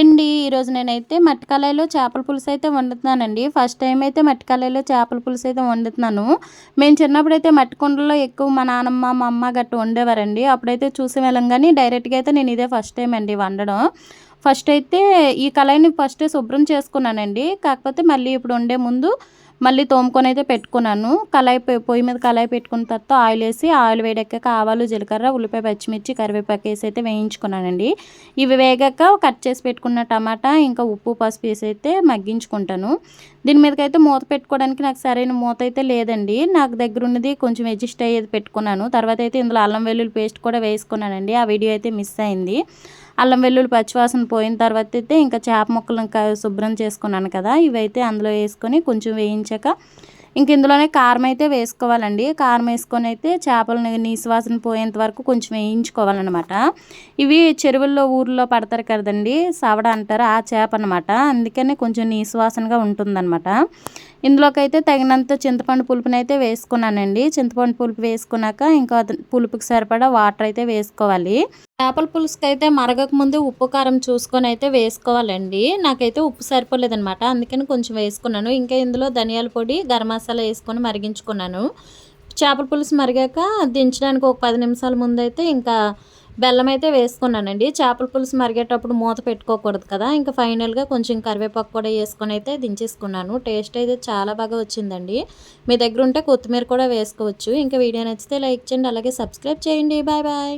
అండి ఈరోజు నేనైతే మట్టి కళాయిలో చేపల పులుసు అయితే వండుతున్నానండి. ఫస్ట్ టైం అయితే మట్టి కళాయిలో చేపల పులుసు అయితే వండుతున్నాను. మేము చిన్నప్పుడు అయితే మట్టి కుండలో ఎక్కువ మా నాన్నమ్మ మా అమ్మ గట్టు వండేవారండి. అప్పుడైతే చూసి వెళ్ళం కానీ డైరెక్ట్గా అయితే నేను ఇదే ఫస్ట్ టైం అండి వండడం. ఫస్ట్ అయితే ఈ కళాయిని ఫస్ట్ శుభ్రం చేసుకున్నానండి. కాకపోతే మళ్ళీ ఇప్పుడు వండే ముందు మళ్ళీ తోముకొని అయితే పెట్టుకున్నాను. కళాయి పొయ్యి మీద కళాయి పెట్టుకున్న తర్వాత ఆయిల్ వేసి ఆయిల్ వేడెక్కాక ఆవాలు జీలకర్ర ఉల్లిపాయ పచ్చిమిర్చి కరివేపాకు వేసి అయితే వేయించుకున్నానండి. ఇవి వేగాక కట్ చేసి పెట్టుకున్న టమాటా ఇంకా ఉప్పు పసుపు వేసి అయితే మగ్గించుకుంటాను. దీని మీదకైతే మూత పెట్టుకోవడానికి నాకు సరైన మూత అయితే లేదండి. నాకు దగ్గర ఉన్నది కొంచెం అడ్జస్ట్ అయ్యేది పెట్టుకున్నాను. తర్వాత అయితే ఇందులో అల్లం వెల్లుల్లి పేస్ట్ కూడా వేసుకున్నానండి. ఆ వీడియో అయితే మిస్ అయింది. అల్లం వెల్లుల్లి పచ్చివాసన పోయిన తర్వాత అయితే ఇంకా చేప ముక్కలను ఇంకా శుభ్రం చేసుకున్నాను కదా. ఇవైతే అందులో వేసుకొని కొంచెం వేయించాక ఇంక ఇందులోనే కారం అయితే వేసుకోవాలండి. కారం వేసుకొని అయితే చేపలని నీసువాసన పోయేంత వరకు కొంచెం వేయించుకోవాలన్నమాట. ఇవి చెరువుల్లో ఊర్లో పడతారు కదండి సవడ అంటారు ఆ చేప అనమాట అందుకనే కొంచెం నీసువాసనగా ఉంటుందన్నమాట. ఇందులోకైతే తగినంత చింతపండు పులుపుని అయితే వేసుకున్నానండి. చింతపండు పులుపు వేసుకున్నాక ఇంకా పులుపుకి సరిపడా వాటర్ అయితే వేసుకోవాలి. చేపల పులుసుకి అయితే మరగక ముందు ఉప్పు కారం చూసుకొని అయితే వేసుకోవాలండి. నాకైతే ఉప్పు సరిపోలేదనమాట అందుకని కొంచెం వేసుకున్నాను. ఇంకా ఇందులో ధనియాల పొడి గరం మసాలా వేసుకొని మరిగించుకున్నాను. చేపల పులుసు మరిగాక దించడానికి ఒక పది నిమిషాల ముందు అయితే ఇంకా బెల్లం అయితే వేసుకున్నానండి. చేపల పులుసు మరిగేటప్పుడు మూత పెట్టుకోకూడదు కదా. ఇంకా ఫైనల్గా కొంచెం కరివేపాకు కూడా వేసుకొని అయితే దించేసుకున్నాను. టేస్ట్ అయితే చాలా బాగా వచ్చిందండి. మీ దగ్గర ఉంటే కొత్తిమీర కూడా వేసుకోవచ్చు. ఇంకా వీడియో నచ్చితే లైక్ చేయండి అలాగే సబ్స్క్రైబ్ చేయండి. Bye bye.